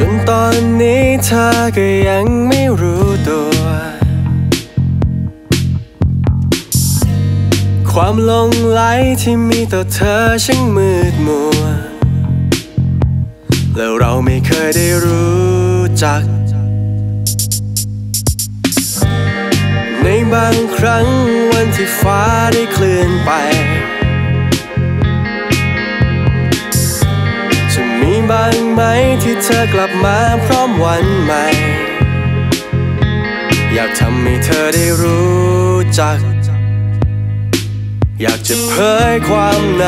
จนตอนนี้เธอก็ยังไม่รู้ตัว ความหลงไหลที่มีต่อเธอช่างมืดมัว แล้วเราไม่เคยได้รู้จัก ในบางครั้งวันที่ฟ้าได้เคลื่อนไป บ้างไหมที่เธอกลับมาพร้อมวันใหม่ อยากทำให้เธอได้รู้จัก อยากจะเผยความใน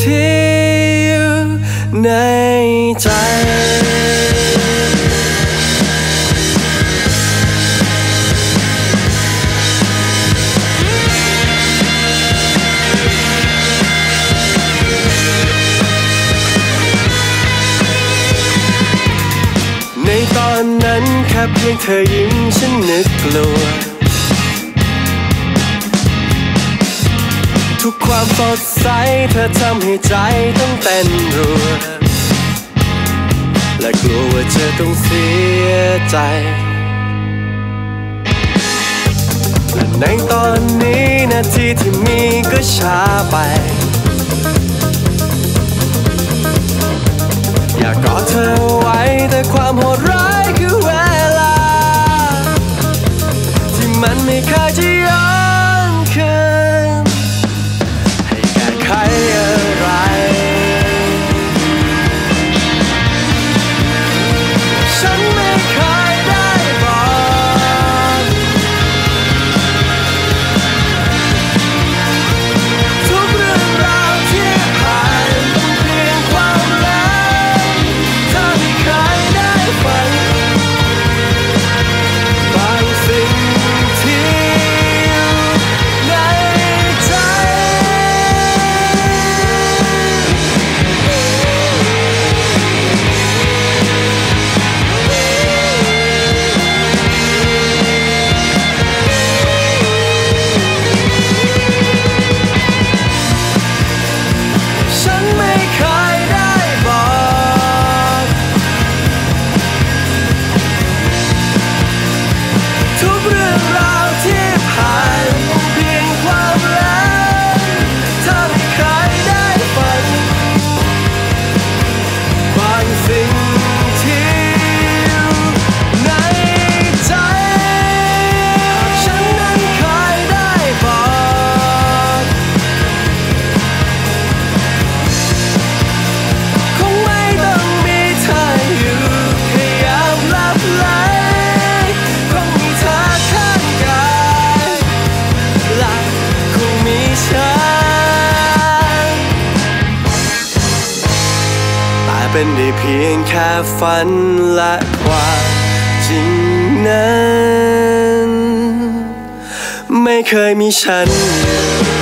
ที่อยู่ในใจในตอนนั้นแค่เพียงเธอยิ้มฉันนึกกลัว ทุกความสดใส เธอทำให้ใจต้องเต้นรัว และกลัวว่าเธอต้องเสียใจ และในตอนนี้นาทีที่มีก็ช้าไป อยากกอดเธอไว้แต่ความโหดร้ายคือเวลา ที่มันไม่เคยจ เป็นได้เพียงแค่ฝันและความจริงนั้น ไม่เคยมีฉันอยู่